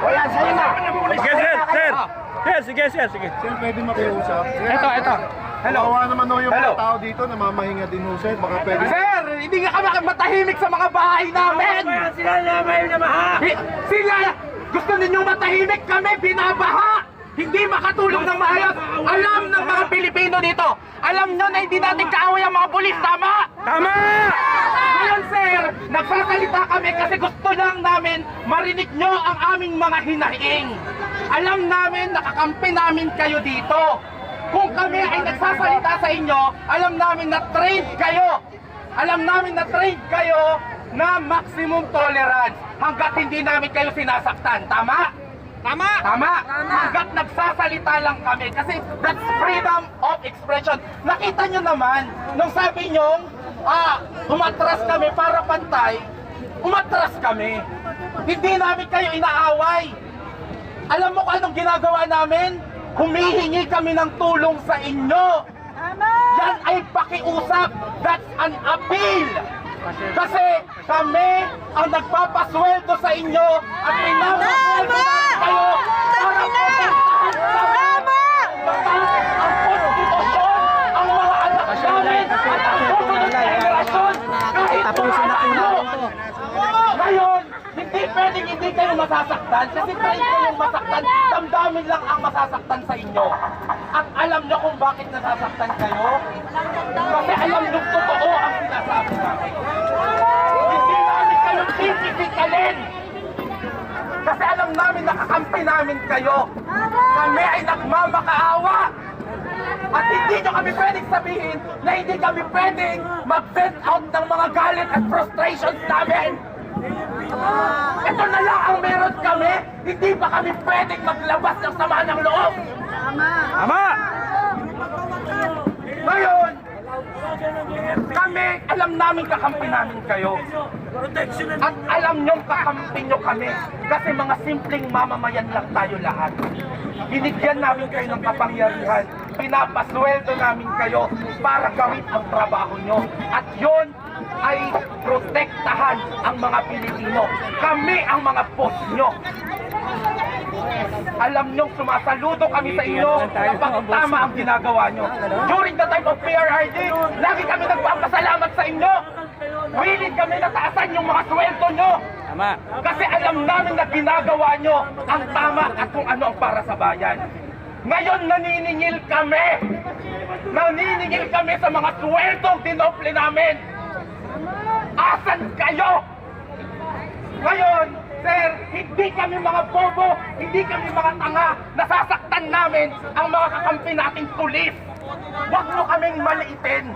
Wala, sige na. Sige, sir, sir. Sir, sige, sir, sige. Sir, pwede makiusap? Ito, ito. Hello. Kawawa naman ho yung Hello. mga tao dito, namamahinga din ho sir. Baka pwede... Sir, hindi nga kami matahimik sa mga bahay namin. Sila na may namaha. Sila, gusto ninyong matahimik kami, binabaha. Hindi makatulog ng maayos. Alam ng mga Pilipino dito. Alam nyo na hindi natin kaaway ang mga pulis, tama? Tama! Nagsasalita kami kasi gusto lang namin marinig nyo ang aming mga hinaing. Alam namin, nakakampi namin kayo dito. Kung kami ay nagsasalita sa inyo, alam namin na trained kayo. Alam namin na trained kayo na maximum tolerance hanggat hindi namin kayo sinasaktan. Tama? Tama! Tama! Hanggat nagsasalita lang kami kasi that's freedom of expression. Nakita nyo naman, nung sabi nyo, ah, umatras kami para pantay, umatras kami. Hindi namin kayo inaaway. Alam mo kung anong ginagawa namin? Humihingi kami ng tulong sa inyo. Yan ay pakiusap. That's an appeal. Kasi kami ang nagpapasweldo sa inyo at pinapasweldo kayo para protektahan kami. Batas ang konstitusyon, ang mga anak namin, at ang susunod na henerasyon, kahit Tapusin na po natin to. Ngayon, hindi pwedeng hindi kayo masasaktan kasi kahit kayong masaktan, damdamin lang ang masasaktan sa inyo. At alam nyo kung bakit nasasaktan kayo? Kasi alam nyo totoo ang sinasabi namin. Hindi namin kayo titipikalin. Kasi alam namin nakakampi namin kayo. Kami ay nagmamakaawa. Hindi nyo kami pwedeng sabihin na hindi kami pwedeng mag-vent out ng mga galit at frustrations namin. Ito na lang ang meron kami. Hindi pa kami pwedeng maglabas ng sama ng loob. Tama! Ngayon, kami, alam namin kakampi namin kayo. At alam nyong kakampi nyo kami. Kasi mga simpleng mamamayan lang tayo lahat. Binigyan namin kayo ng kapangyarihan. Pinapasweldo namin kayo para gawin ang trabaho nyo. At yon ay protektahan ang mga Pilipino. Kami ang mga boss nyo. Alam nyo, sumasaludo kami sa inyo kapag tama ang ginagawa nyo. During the time of PRRD, lagi kami nagpapasalamat sa inyo. Willing kami na taasan yung mga sweldo nyo. Tama! Kasi alam namin na ginagawa nyo ang tama at kung ano ang para sa bayan. Ngayon naniningil kami. Naniningil kami sa mga sweldong dinople namin. Asan kayo? Ngayon, sir, hindi kami mga bobo, hindi kami mga tanga, nasasaktan namin ang mga kakampi nating pulis. Huwag mo kaming maliitin.